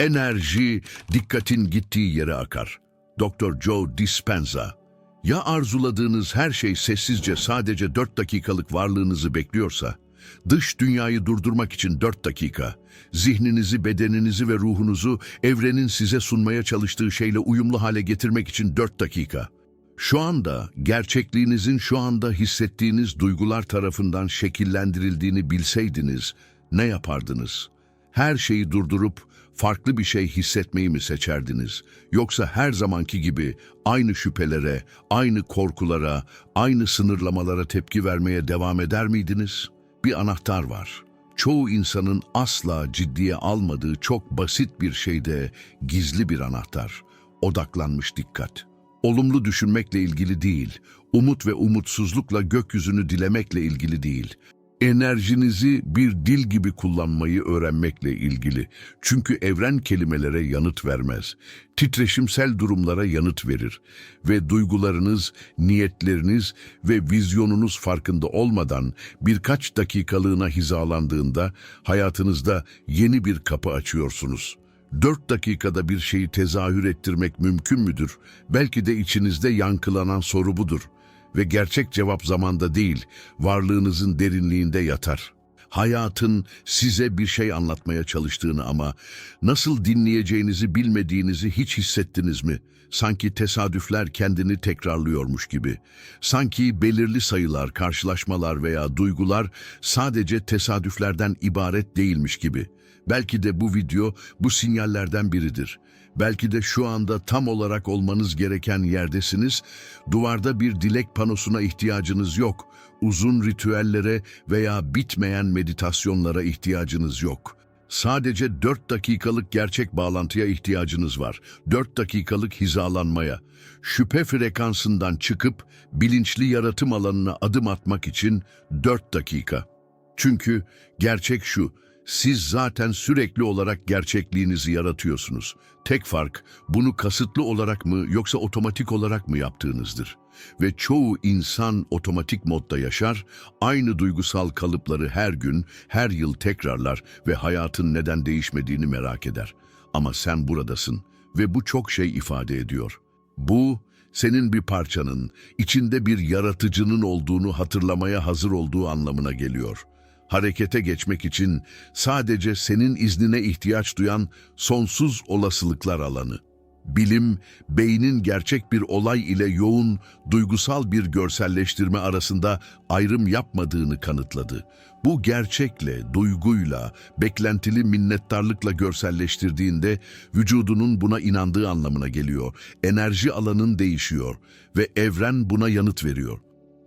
Enerji dikkatin gittiği yere akar. Dr. Joe Dispenza. Ya arzuladığınız her şey sessizce sadece 4 dakikalık varlığınızı bekliyorsa, dış dünyayı durdurmak için 4 dakika, zihninizi, bedeninizi ve ruhunuzu evrenin size sunmaya çalıştığı şeyle uyumlu hale getirmek için 4 dakika. Şu anda gerçekliğinizin şu anda hissettiğiniz duygular tarafından şekillendirildiğini bilseydiniz ne yapardınız? Her şeyi durdurup farklı bir şey hissetmeyi mi seçerdiniz? Yoksa her zamanki gibi aynı şüphelere, aynı korkulara, aynı sınırlamalara tepki vermeye devam eder miydiniz? Bir anahtar var. Çoğu insanın asla ciddiye almadığı çok basit bir şeyde gizli bir anahtar. Odaklanmış dikkat. Olumlu düşünmekle ilgili değil, umut ve umutsuzlukla gökyüzünü dilemekle ilgili değil. Enerjinizi bir dil gibi kullanmayı öğrenmekle ilgili. Çünkü evren kelimelere yanıt vermez. Titreşimsel durumlara yanıt verir. Ve duygularınız, niyetleriniz ve vizyonunuz farkında olmadan birkaç dakikalığına hizalandığında hayatınızda yeni bir kapı açıyorsunuz. Dört dakikada bir şeyi tezahür ettirmek mümkün müdür? Belki de içinizde yankılanan soru budur. Ve gerçek cevap zamanda değil, varlığınızın derinliğinde yatar. Hayatın size bir şey anlatmaya çalıştığını ama nasıl dinleyeceğinizi bilmediğinizi hiç hissettiniz mi? Sanki tesadüfler kendini tekrarlıyormuş gibi. Sanki belirli sayılar, karşılaşmalar veya duygular sadece tesadüflerden ibaret değilmiş gibi. Belki de bu video bu sinyallerden biridir. Belki de şu anda tam olarak olmanız gereken yerdesiniz. Duvarda bir dilek panosuna ihtiyacınız yok. Uzun ritüellere veya bitmeyen meditasyonlara ihtiyacınız yok. Sadece 4 dakikalık gerçek bağlantıya ihtiyacınız var. 4 dakikalık hizalanmaya. Şüphe frekansından çıkıp bilinçli yaratım alanına adım atmak için 4 dakika. Çünkü gerçek şu, siz zaten sürekli olarak gerçekliğinizi yaratıyorsunuz. Tek fark bunu kasıtlı olarak mı yoksa otomatik olarak mı yaptığınızdır. Ve çoğu insan otomatik modda yaşar, aynı duygusal kalıpları her gün, her yıl tekrarlar ve hayatın neden değişmediğini merak eder. Ama sen buradasın ve bu çok şey ifade ediyor. Bu, senin bir parçanın, içinde bir yaratıcının olduğunu hatırlamaya hazır olduğu anlamına geliyor harekete geçmek için sadece senin iznine ihtiyaç duyan sonsuz olasılıklar alanı. Bilim, beynin gerçek bir olay ile yoğun, duygusal bir görselleştirme arasında ayrım yapmadığını kanıtladı. Bu gerçekle, duyguyla, beklentili minnettarlıkla görselleştirdiğinde vücudunun buna inandığı anlamına geliyor. Enerji alanın değişiyor ve evren buna yanıt veriyor.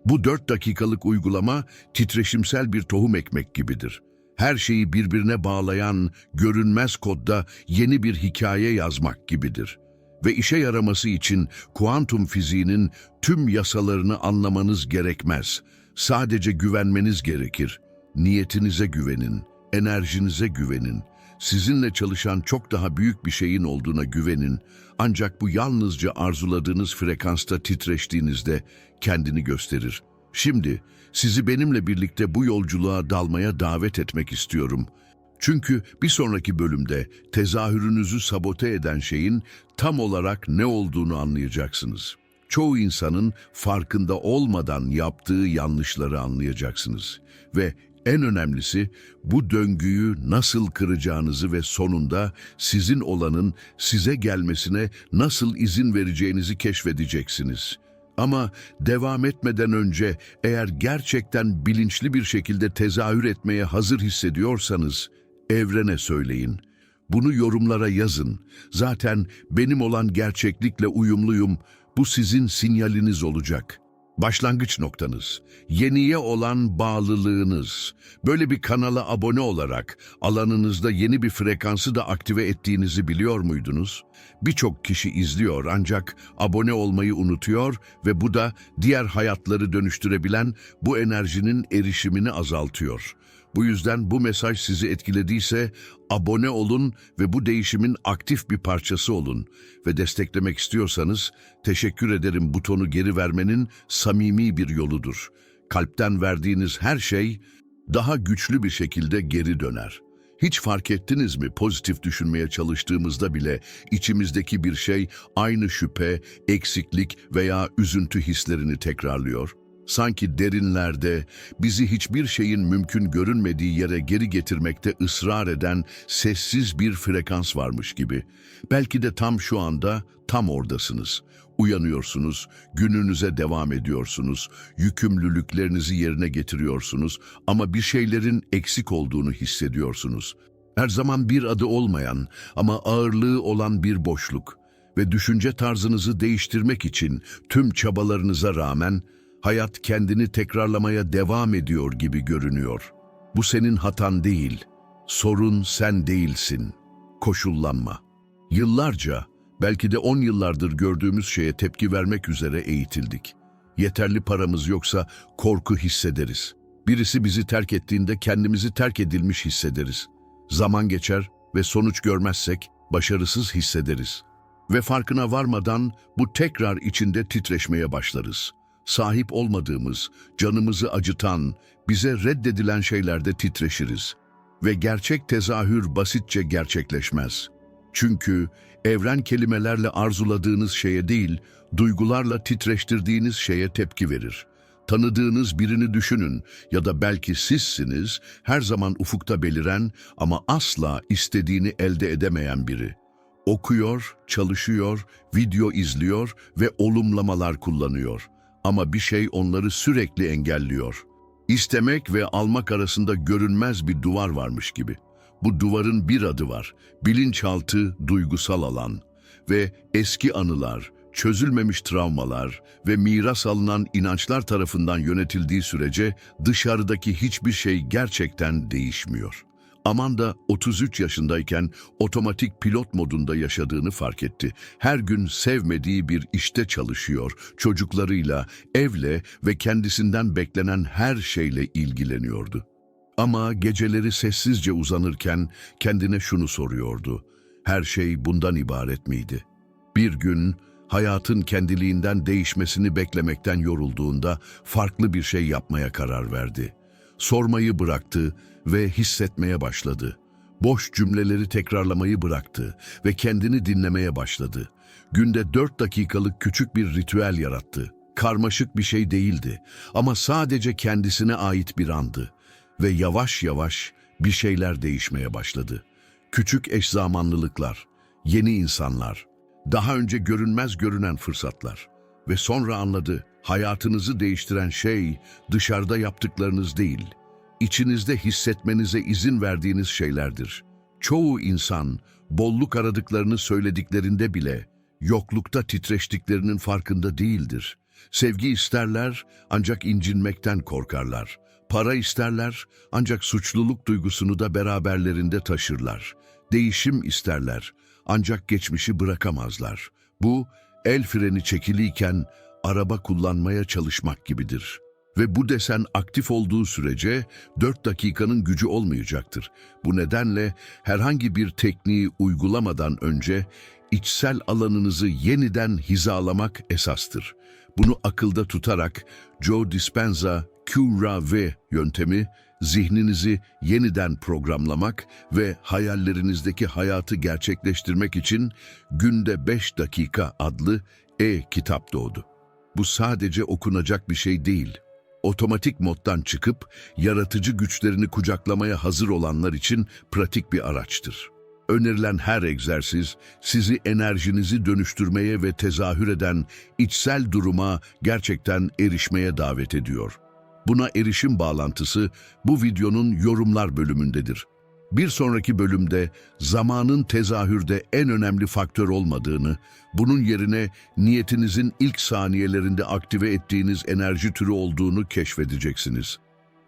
Bu dört dakikalık uygulama titreşimsel bir tohum ekmek gibidir. Her şeyi birbirine bağlayan görünmez kodda yeni bir hikaye yazmak gibidir. Ve işe yaraması için kuantum fiziğinin tüm yasalarını anlamanız gerekmez. Sadece güvenmeniz gerekir. Niyetinize güvenin, enerjinize güvenin. Sizinle çalışan çok daha büyük bir şeyin olduğuna güvenin. Ancak bu yalnızca arzuladığınız frekansta titreştiğinizde kendini gösterir. Şimdi sizi benimle birlikte bu yolculuğa dalmaya davet etmek istiyorum. Çünkü bir sonraki bölümde tezahürünüzü sabote eden şeyin tam olarak ne olduğunu anlayacaksınız. Çoğu insanın farkında olmadan yaptığı yanlışları anlayacaksınız. Ve en önemlisi bu döngüyü nasıl kıracağınızı ve sonunda sizin olanın size gelmesine nasıl izin vereceğinizi keşfedeceksiniz. Ama devam etmeden önce eğer gerçekten bilinçli bir şekilde tezahür etmeye hazır hissediyorsanız evrene söyleyin. Bunu yorumlara yazın. Zaten benim olan gerçeklikle uyumluyum. Bu sizin sinyaliniz olacak.'' Başlangıç noktanız, yeniye olan bağlılığınız. Böyle bir kanala abone olarak alanınızda yeni bir frekansı da aktive ettiğinizi biliyor muydunuz? Birçok kişi izliyor ancak abone olmayı unutuyor ve bu da diğer hayatları dönüştürebilen bu enerjinin erişimini azaltıyor. Bu yüzden bu mesaj sizi etkilediyse abone olun ve bu değişimin aktif bir parçası olun. Ve desteklemek istiyorsanız teşekkür ederim butonu geri vermenin samimi bir yoludur. Kalpten verdiğiniz her şey daha güçlü bir şekilde geri döner. Hiç fark ettiniz mi pozitif düşünmeye çalıştığımızda bile içimizdeki bir şey aynı şüphe, eksiklik veya üzüntü hislerini tekrarlıyor? Sanki derinlerde bizi hiçbir şeyin mümkün görünmediği yere geri getirmekte ısrar eden sessiz bir frekans varmış gibi. Belki de tam şu anda tam oradasınız. Uyanıyorsunuz, gününüze devam ediyorsunuz, yükümlülüklerinizi yerine getiriyorsunuz ama bir şeylerin eksik olduğunu hissediyorsunuz. Her zaman bir adı olmayan ama ağırlığı olan bir boşluk ve düşünce tarzınızı değiştirmek için tüm çabalarınıza rağmen hayat kendini tekrarlamaya devam ediyor gibi görünüyor. Bu senin hatan değil, sorun sen değilsin. Koşullanma. Yıllarca, belki de on yıllardır gördüğümüz şeye tepki vermek üzere eğitildik. Yeterli paramız yoksa korku hissederiz. Birisi bizi terk ettiğinde kendimizi terk edilmiş hissederiz. Zaman geçer ve sonuç görmezsek başarısız hissederiz. Ve farkına varmadan bu tekrar içinde titreşmeye başlarız. Sahip olmadığımız, canımızı acıtan, bize reddedilen şeylerde titreşiriz. Ve gerçek tezahür basitçe gerçekleşmez. Çünkü evren kelimelerle arzuladığınız şeye değil, duygularla titreştirdiğiniz şeye tepki verir. Tanıdığınız birini düşünün ya da belki sizsiniz, her zaman ufukta beliren ama asla istediğini elde edemeyen biri. Okuyor, çalışıyor, video izliyor ve olumlamalar kullanıyor. Ama bir şey onları sürekli engelliyor. İstemek ve almak arasında görünmez bir duvar varmış gibi. Bu duvarın bir adı var. Bilinçaltı duygusal alan ve eski anılar, çözülmemiş travmalar ve miras alınan inançlar tarafından yönetildiği sürece dışarıdaki hiçbir şey gerçekten değişmiyor. Amanda 33 yaşındayken otomatik pilot modunda yaşadığını fark etti. Her gün sevmediği bir işte çalışıyor, çocuklarıyla, evle ve kendisinden beklenen her şeyle ilgileniyordu. Ama geceleri sessizce uzanırken kendine şunu soruyordu. Her şey bundan ibaret miydi? Bir gün hayatın kendiliğinden değişmesini beklemekten yorulduğunda farklı bir şey yapmaya karar verdi. Sormayı bıraktı ve hissetmeye başladı. Boş cümleleri tekrarlamayı bıraktı ve kendini dinlemeye başladı. Günde dört dakikalık küçük bir ritüel yarattı. Karmaşık bir şey değildi ama sadece kendisine ait bir andı. Ve yavaş yavaş bir şeyler değişmeye başladı. Küçük eş zamanlılıklar, yeni insanlar, daha önce görünmez görünen fırsatlar. Ve sonra anladı, hayatınızı değiştiren şey dışarıda yaptıklarınız değil, içinizde hissetmenize izin verdiğiniz şeylerdir. Çoğu insan bolluk aradıklarını söylediklerinde bile yoklukta titreştiklerinin farkında değildir. Sevgi isterler ancak incinmekten korkarlar. Para isterler ancak suçluluk duygusunu da beraberlerinde taşırlar. Değişim isterler ancak geçmişi bırakamazlar. Bu el freni çekiliyken araba kullanmaya çalışmak gibidir. Ve bu desen aktif olduğu sürece 4 dakikanın gücü olmayacaktır. Bu nedenle herhangi bir tekniği uygulamadan önce içsel alanınızı yeniden hizalamak esastır. Bunu akılda tutarak Joe Dispenza Q-Ra-V yöntemi zihninizi yeniden programlamak ve hayallerinizdeki hayatı gerçekleştirmek için günde 5 dakika adlı e-kitap doğdu. Bu sadece okunacak bir şey değil. Otomatik moddan çıkıp yaratıcı güçlerini kucaklamaya hazır olanlar için pratik bir araçtır. Önerilen her egzersiz sizi enerjinizi dönüştürmeye ve tezahür eden içsel duruma gerçekten erişmeye davet ediyor. Buna erişim bağlantısı bu videonun yorumlar bölümündedir. Bir sonraki bölümde zamanın tezahürde en önemli faktör olmadığını, bunun yerine niyetinizin ilk saniyelerinde aktive ettiğiniz enerji türü olduğunu keşfedeceksiniz.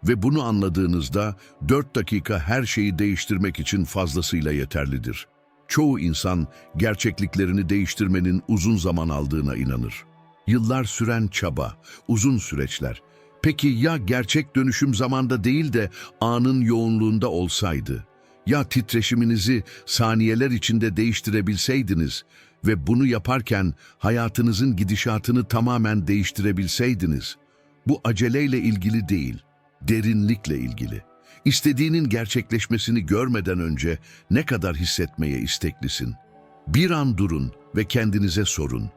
Ve bunu anladığınızda 4 dakika her şeyi değiştirmek için fazlasıyla yeterlidir. Çoğu insan gerçekliklerini değiştirmenin uzun zaman aldığına inanır. Yıllar süren çaba, uzun süreçler. Peki ya gerçek dönüşüm zamanda değil de anın yoğunluğunda olsaydı? Ya titreşiminizi saniyeler içinde değiştirebilseydiniz ve bunu yaparken hayatınızın gidişatını tamamen değiştirebilseydiniz? Bu aceleyle ilgili değil, derinlikle ilgili. İstediğinin gerçekleşmesini görmeden önce ne kadar hissetmeye isteklisin? Bir an durun ve kendinize sorun.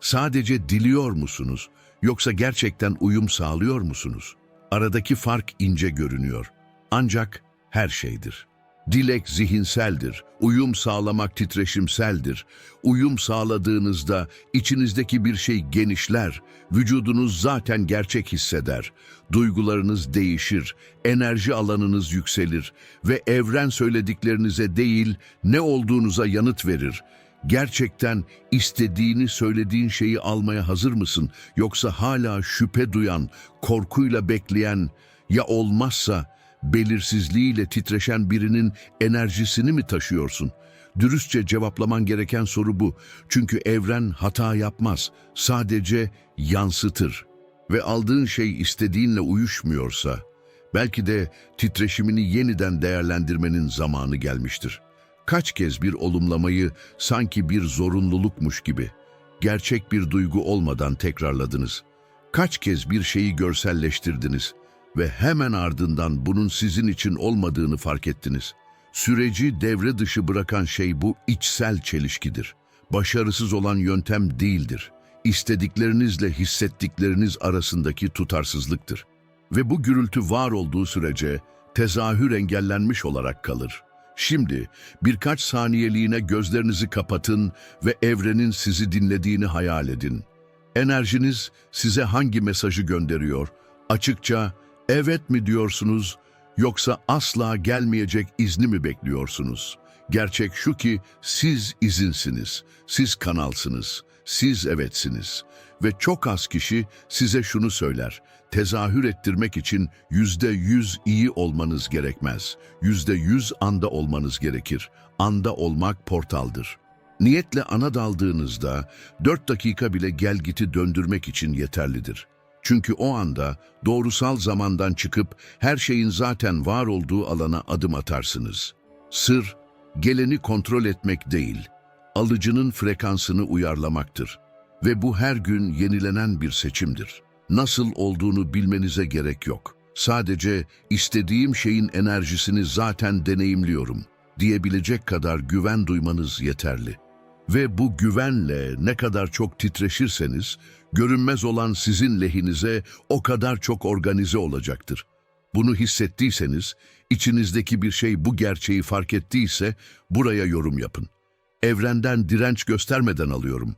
Sadece diliyor musunuz yoksa gerçekten uyum sağlıyor musunuz? Aradaki fark ince görünüyor. Ancak her şeydir. Dilek zihinseldir, uyum sağlamak titreşimseldir. Uyum sağladığınızda içinizdeki bir şey genişler, vücudunuz zaten gerçek hisseder. Duygularınız değişir, enerji alanınız yükselir ve evren söylediklerinize değil ne olduğunuza yanıt verir. Gerçekten istediğini söylediğin şeyi almaya hazır mısın? Yoksa hala şüphe duyan, korkuyla bekleyen, ya olmazsa belirsizliğiyle titreşen birinin enerjisini mi taşıyorsun? Dürüstçe cevaplaman gereken soru bu. Çünkü evren hata yapmaz, sadece yansıtır. Ve aldığın şey istediğinle uyuşmuyorsa, belki de titreşimini yeniden değerlendirmenin zamanı gelmiştir. Kaç kez bir olumlamayı sanki bir zorunlulukmuş gibi, gerçek bir duygu olmadan tekrarladınız. Kaç kez bir şeyi görselleştirdiniz ve hemen ardından bunun sizin için olmadığını fark ettiniz. Süreci devre dışı bırakan şey bu içsel çelişkidir. Başarısız olan yöntem değildir. İstediklerinizle hissettikleriniz arasındaki tutarsızlıktır. Ve bu gürültü var olduğu sürece tezahür engellenmiş olarak kalır. Şimdi birkaç saniyeliğine gözlerinizi kapatın ve evrenin sizi dinlediğini hayal edin. Enerjiniz size hangi mesajı gönderiyor? Açıkça evet mi diyorsunuz yoksa asla gelmeyecek izni mi bekliyorsunuz? Gerçek şu ki siz izinsiniz, siz kanalsınız, siz evetsiniz. Ve çok az kişi size şunu söyler, tezahür ettirmek için yüzde yüz iyi olmanız gerekmez. Yüzde yüz anda olmanız gerekir. Anda olmak portaldır. Niyetle ana daldığınızda dört dakika bile gelgiti döndürmek için yeterlidir. Çünkü o anda doğrusal zamandan çıkıp her şeyin zaten var olduğu alana adım atarsınız. Sır, geleni kontrol etmek değil, alıcının frekansını uyarlamaktır. Ve bu her gün yenilenen bir seçimdir. Nasıl olduğunu bilmenize gerek yok. Sadece istediğim şeyin enerjisini zaten deneyimliyorum diyebilecek kadar güven duymanız yeterli. Ve bu güvenle ne kadar çok titreşirseniz, görünmez olan sizin lehinize o kadar çok organize olacaktır. Bunu hissettiyseniz, içinizdeki bir şey bu gerçeği fark ettiyse buraya yorum yapın. Evrenden direnç göstermeden alıyorum.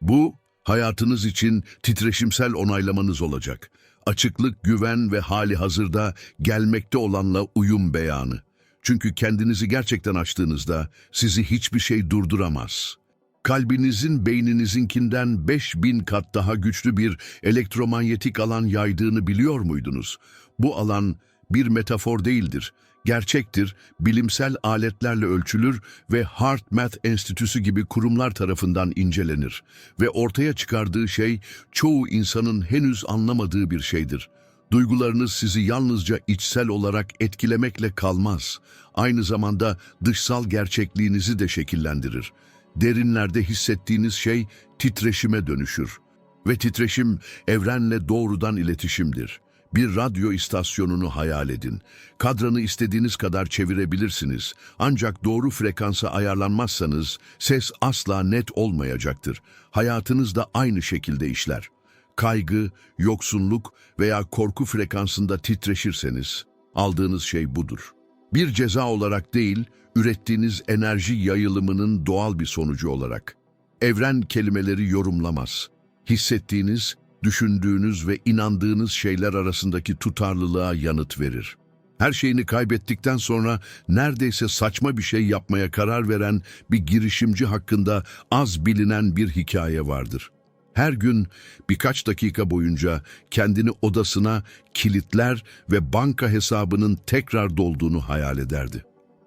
Bu, hayatınız için titreşimsel onaylamanız olacak. Açıklık, güven ve hali hazırda gelmekte olanla uyum beyanı. Çünkü kendinizi gerçekten açtığınızda sizi hiçbir şey durduramaz. Kalbinizin beyninizinkinden 5000 kat daha güçlü bir elektromanyetik alan yaydığını biliyor muydunuz? Bu alan bir metafor değildir. Gerçektir, bilimsel aletlerle ölçülür ve Heart Math Enstitüsü gibi kurumlar tarafından incelenir. Ve ortaya çıkardığı şey çoğu insanın henüz anlamadığı bir şeydir. Duygularınız sizi yalnızca içsel olarak etkilemekle kalmaz. Aynı zamanda dışsal gerçekliğinizi de şekillendirir. Derinlerde hissettiğiniz şey titreşime dönüşür. Ve titreşim evrenle doğrudan iletişimdir. Bir radyo istasyonunu hayal edin. Kadranı istediğiniz kadar çevirebilirsiniz. Ancak doğru frekansa ayarlanmazsanız ses asla net olmayacaktır. Hayatınız da aynı şekilde işler. Kaygı, yoksunluk veya korku frekansında titreşirseniz aldığınız şey budur. Bir ceza olarak değil, ürettiğiniz enerji yayılımının doğal bir sonucu olarak. Evren kelimeleri yorumlamaz. Hissettiğiniz, düşündüğünüz ve inandığınız şeyler arasındaki tutarlılığa yanıt verir. Her şeyini kaybettikten sonra neredeyse saçma bir şey yapmaya karar veren bir girişimci hakkında az bilinen bir hikaye vardır. Her gün birkaç dakika boyunca kendini odasına kilitler ve banka hesabının tekrar dolduğunu hayal ederdi.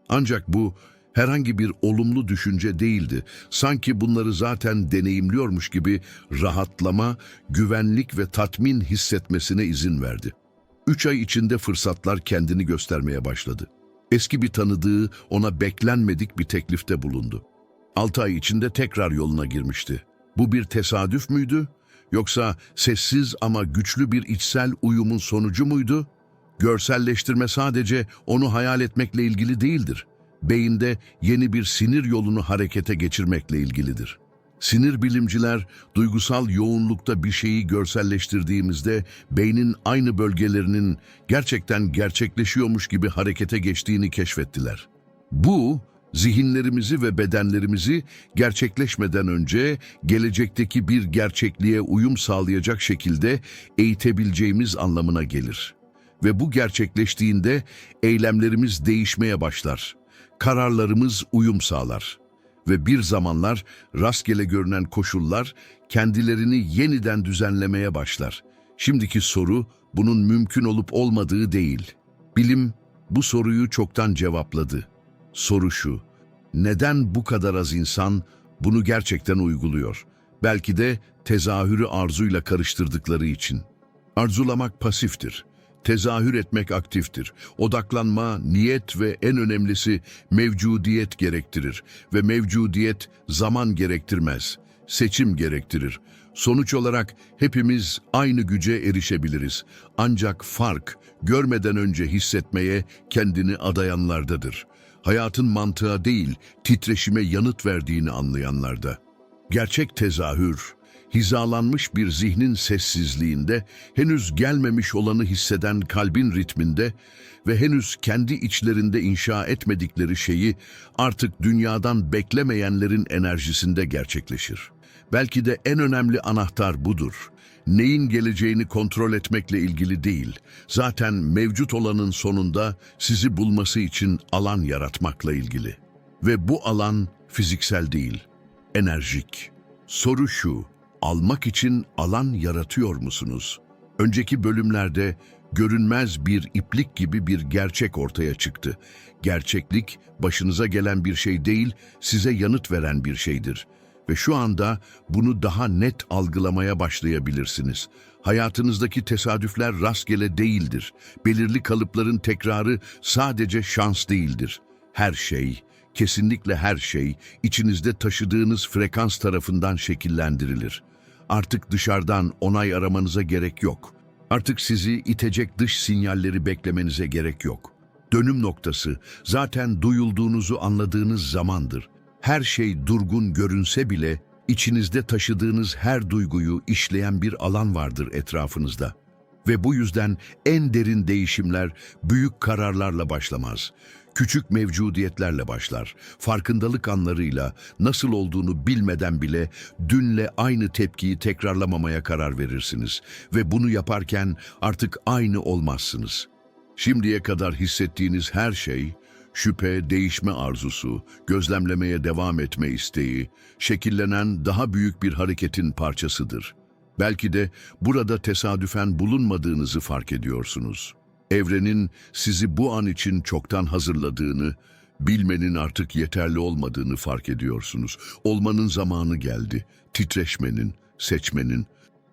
Ancak bu herhangi bir olumlu düşünce değildi. Sanki bunları zaten deneyimliyormuş gibi rahatlama, güvenlik ve tatmin hissetmesine izin verdi. Üç ay içinde fırsatlar kendini göstermeye başladı. Eski bir tanıdığı ona beklenmedik bir teklifte bulundu. Altı ay içinde tekrar yoluna girmişti. Bu bir tesadüf müydü? Yoksa sessiz ama güçlü bir içsel uyumun sonucu muydu? Görselleştirme sadece onu hayal etmekle ilgili değildir. Beyinde yeni bir sinir yolunu harekete geçirmekle ilgilidir. Sinir bilimciler duygusal yoğunlukta bir şeyi görselleştirdiğimizde beynin aynı bölgelerinin gerçekten gerçekleşiyormuş gibi harekete geçtiğini keşfettiler. Bu zihinlerimizi ve bedenlerimizi gerçekleşmeden önce gelecekteki bir gerçekliğe uyum sağlayacak şekilde eğitebileceğimiz anlamına gelir. Ve bu gerçekleştiğinde eylemlerimiz değişmeye başlar. Kararlarımız uyum sağlar. Ve bir zamanlar rastgele görünen koşullar kendilerini yeniden düzenlemeye başlar. Şimdiki soru bunun mümkün olup olmadığı değil. Bilim bu soruyu çoktan cevapladı. Soru şu, neden bu kadar az insan bunu gerçekten uyguluyor? Belki de tezahürü arzuyla karıştırdıkları için. Arzulamak pasiftir. Tezahür etmek aktiftir. Odaklanma, niyet ve en önemlisi mevcudiyet gerektirir. Ve mevcudiyet zaman gerektirmez, seçim gerektirir. Sonuç olarak hepimiz aynı güce erişebiliriz. Ancak fark, görmeden önce hissetmeye kendini adayanlardadır. Hayatın mantığa değil, titreşime yanıt verdiğini anlayanlarda. Gerçek tezahür, hizalanmış bir zihnin sessizliğinde, henüz gelmemiş olanı hisseden kalbin ritminde ve henüz kendi içlerinde inşa etmedikleri şeyi artık dünyadan beklemeyenlerin enerjisinde gerçekleşir. Belki de en önemli anahtar budur. Neyin geleceğini kontrol etmekle ilgili değil, zaten mevcut olanın sonunda sizi bulması için alan yaratmakla ilgili. Ve bu alan fiziksel değil, enerjik. Soru şu, almak için alan yaratıyor musunuz? Önceki bölümlerde görünmez bir iplik gibi bir gerçek ortaya çıktı. Gerçeklik başınıza gelen bir şey değil, size yanıt veren bir şeydir. Ve şu anda bunu daha net algılamaya başlayabilirsiniz. Hayatınızdaki tesadüfler rastgele değildir. Belirli kalıpların tekrarı sadece şans değildir. Her şey, kesinlikle her şey içinizde taşıdığınız frekans tarafından şekillendirilir. Artık dışarıdan onay aramanıza gerek yok. Artık sizi itecek dış sinyalleri beklemenize gerek yok. Dönüm noktası zaten duyulduğunuzu anladığınız zamandır. Her şey durgun görünse bile içinizde taşıdığınız her duyguyu işleyen bir alan vardır etrafınızda. Ve bu yüzden en derin değişimler büyük kararlarla başlamaz. Küçük mevcudiyetlerle başlar. Farkındalık anlarıyla nasıl olduğunu bilmeden bile dünle aynı tepkiyi tekrarlamamaya karar verirsiniz. Ve bunu yaparken artık aynı olmazsınız. Şimdiye kadar hissettiğiniz her şey, şüphe, değişme arzusu, gözlemlemeye devam etme isteği, şekillenen daha büyük bir hareketin parçasıdır. Belki de burada tesadüfen bulunmadığınızı fark ediyorsunuz. Evrenin sizi bu an için çoktan hazırladığını, bilmenin artık yeterli olmadığını fark ediyorsunuz. Olmanın zamanı geldi, titreşmenin, seçmenin.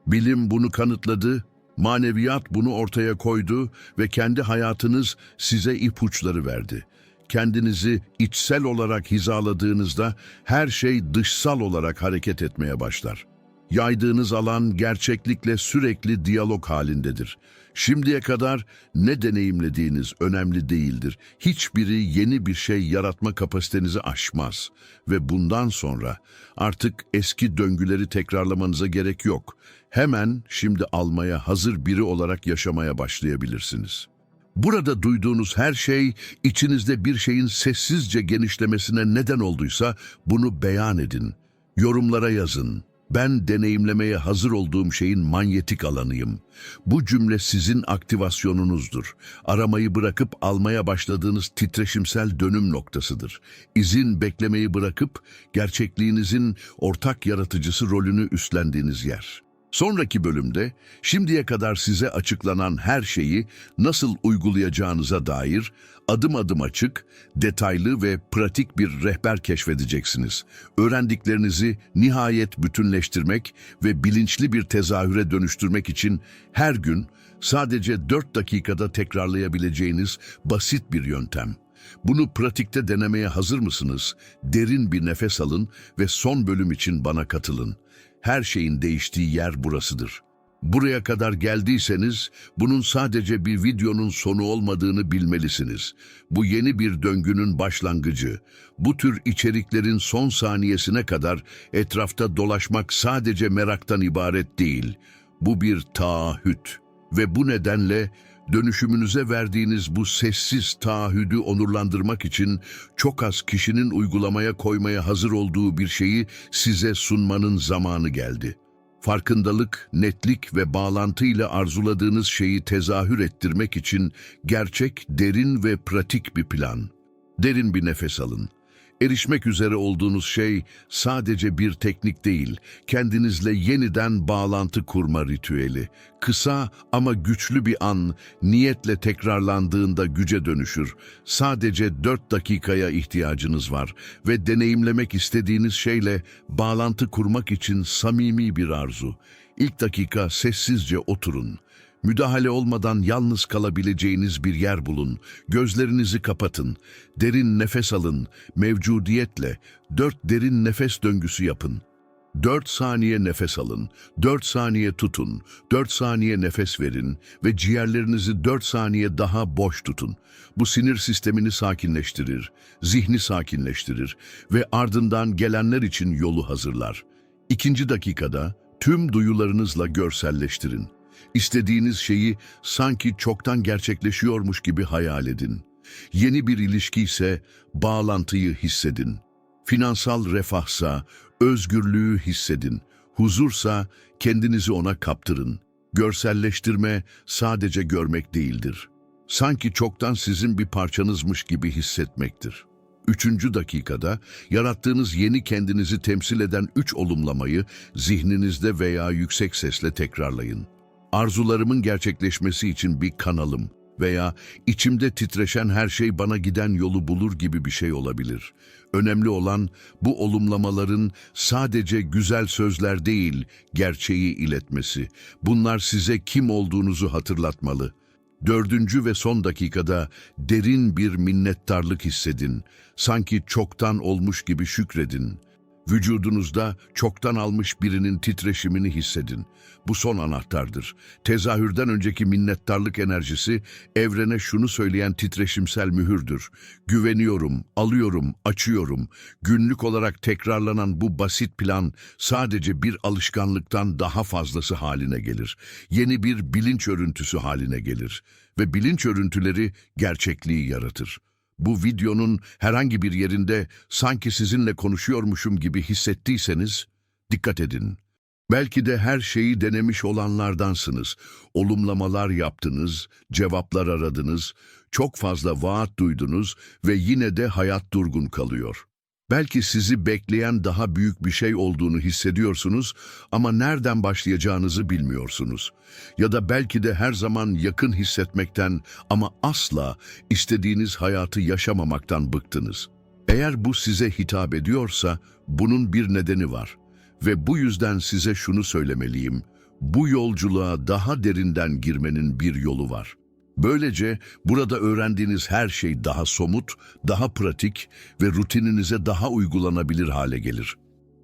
Bilim bunu kanıtladı, maneviyat bunu ortaya koydu ve kendi hayatınız size ipuçları verdi. Kendinizi içsel olarak hizaladığınızda her şey dışsal olarak hareket etmeye başlar. Yaydığınız alan gerçeklikle sürekli diyalog halindedir. Şimdiye kadar ne deneyimlediğiniz önemli değildir. Hiçbiri yeni bir şey yaratma kapasitenizi aşmaz. Ve bundan sonra artık eski döngüleri tekrarlamanıza gerek yok. Hemen şimdi almaya hazır biri olarak yaşamaya başlayabilirsiniz. Burada duyduğunuz her şey içinizde bir şeyin sessizce genişlemesine neden olduysa bunu beyan edin. Yorumlara yazın. Ben deneyimlemeye hazır olduğum şeyin manyetik alanıyım. Bu cümle sizin aktivasyonunuzdur. Aramayı bırakıp almaya başladığınız titreşimsel dönüm noktasıdır. İzin beklemeyi bırakıp gerçekliğinizin ortak yaratıcısı rolünü üstlendiğiniz yer. Sonraki bölümde şimdiye kadar size açıklanan her şeyi nasıl uygulayacağınıza dair adım adım açık, detaylı ve pratik bir rehber keşfedeceksiniz. Öğrendiklerinizi nihayet bütünleştirmek ve bilinçli bir tezahüre dönüştürmek için her gün sadece 4 dakikada tekrarlayabileceğiniz basit bir yöntem. Bunu pratikte denemeye hazır mısınız? Derin bir nefes alın ve son bölüm için bana katılın. Her şeyin değiştiği yer burasıdır. Buraya kadar geldiyseniz bunun sadece bir videonun sonu olmadığını bilmelisiniz. Bu yeni bir döngünün başlangıcı. Bu tür içeriklerin son saniyesine kadar etrafta dolaşmak sadece meraktan ibaret değil. Bu bir taahhüt ve bu nedenle dönüşümünüze verdiğiniz bu sessiz taahhüdü onurlandırmak için çok az kişinin uygulamaya koymaya hazır olduğu bir şeyi size sunmanın zamanı geldi. Farkındalık, netlik ve bağlantıyla arzuladığınız şeyi tezahür ettirmek için gerçek, derin ve pratik bir plan. Derin bir nefes alın. Erişmek üzere olduğunuz şey sadece bir teknik değil, kendinizle yeniden bağlantı kurma ritüeli. Kısa ama güçlü bir an, niyetle tekrarlandığında güce dönüşür. Sadece dört dakikaya ihtiyacınız var ve deneyimlemek istediğiniz şeyle bağlantı kurmak için samimi bir arzu. İlk dakika sessizce oturun. Müdahale olmadan yalnız kalabileceğiniz bir yer bulun. Gözlerinizi kapatın. Derin nefes alın. Mevcudiyetle dört derin nefes döngüsü yapın. Dört saniye nefes alın, dört saniye tutun, dört saniye nefes verin ve ciğerlerinizi dört saniye daha boş tutun. Bu sinir sistemini sakinleştirir, zihni sakinleştirir ve ardından gelenler için yolu hazırlar. İkinci dakikada tüm duyularınızla görselleştirin. İstediğiniz şeyi sanki çoktan gerçekleşiyormuş gibi hayal edin. Yeni bir ilişki ise bağlantıyı hissedin. Finansal refahsa özgürlüğü hissedin. Huzursa kendinizi ona kaptırın. Görselleştirme sadece görmek değildir. Sanki çoktan sizin bir parçanızmış gibi hissetmektir. Üçüncü dakikada yarattığınız yeni kendinizi temsil eden üç olumlamayı zihninizde veya yüksek sesle tekrarlayın. Arzularımın gerçekleşmesi için bir kanalım veya içimde titreşen her şey bana giden yolu bulur gibi bir şey olabilir. Önemli olan bu olumlamaların sadece güzel sözler değil, gerçeği iletmesi. Bunlar size kim olduğunuzu hatırlatmalı. Dördüncü ve son dakikada derin bir minnettarlık hissedin. Sanki çoktan olmuş gibi şükredin. Vücudunuzda çoktan almış birinin titreşimini hissedin. Bu son anahtardır. Tezahürden önceki minnettarlık enerjisi evrene şunu söyleyen titreşimsel mühürdür. Güveniyorum, alıyorum, açıyorum. Günlük olarak tekrarlanan bu basit plan sadece bir alışkanlıktan daha fazlası haline gelir. Yeni bir bilinç örüntüsü haline gelir ve bilinç örüntüleri gerçekliği yaratır. Bu videonun herhangi bir yerinde sanki sizinle konuşuyormuşum gibi hissettiyseniz dikkat edin. Belki de her şeyi denemiş olanlardansınız. Olumlamalar yaptınız, cevaplar aradınız, çok fazla vaat duydunuz ve yine de hayat durgun kalıyor. Belki sizi bekleyen daha büyük bir şey olduğunu hissediyorsunuz ama nereden başlayacağınızı bilmiyorsunuz. Ya da belki de her zaman yakın hissetmekten ama asla istediğiniz hayatı yaşamamaktan bıktınız. Eğer bu size hitap ediyorsa bunun bir nedeni var. Ve bu yüzden size şunu söylemeliyim. Bu yolculuğa daha derinden girmenin bir yolu var. Böylece burada öğrendiğiniz her şey daha somut, daha pratik ve rutininize daha uygulanabilir hale gelir.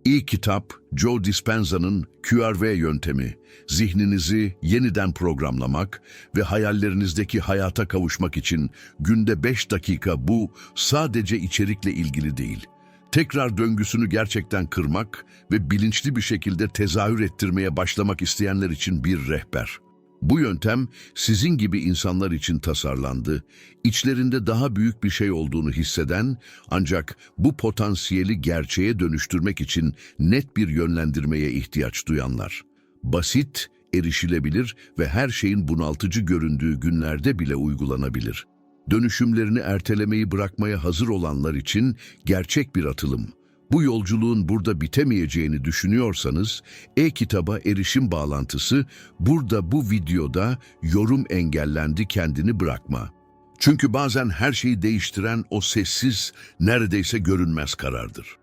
İyi kitap, Joe Dispenza'nın QRV yöntemi, zihninizi yeniden programlamak ve hayallerinizdeki hayata kavuşmak için günde 5 dakika bu sadece içerikle ilgili değil. Tekrar döngüsünü gerçekten kırmak ve bilinçli bir şekilde tezahür ettirmeye başlamak isteyenler için bir rehber. Bu yöntem sizin gibi insanlar için tasarlandı. İçlerinde daha büyük bir şey olduğunu hisseden ancak bu potansiyeli gerçeğe dönüştürmek için net bir yönlendirmeye ihtiyaç duyanlar. Basit, erişilebilir ve her şeyin bunaltıcı göründüğü günlerde bile uygulanabilir. Dönüşümlerini ertelemeyi bırakmaya hazır olanlar için gerçek bir atılım. Bu yolculuğun burada bitemeyeceğini düşünüyorsanız, e-kitaba erişim bağlantısı burada bu videoda yorum engellendi kendini bırakma. Çünkü bazen her şeyi değiştiren o sessiz, neredeyse görünmez karardır.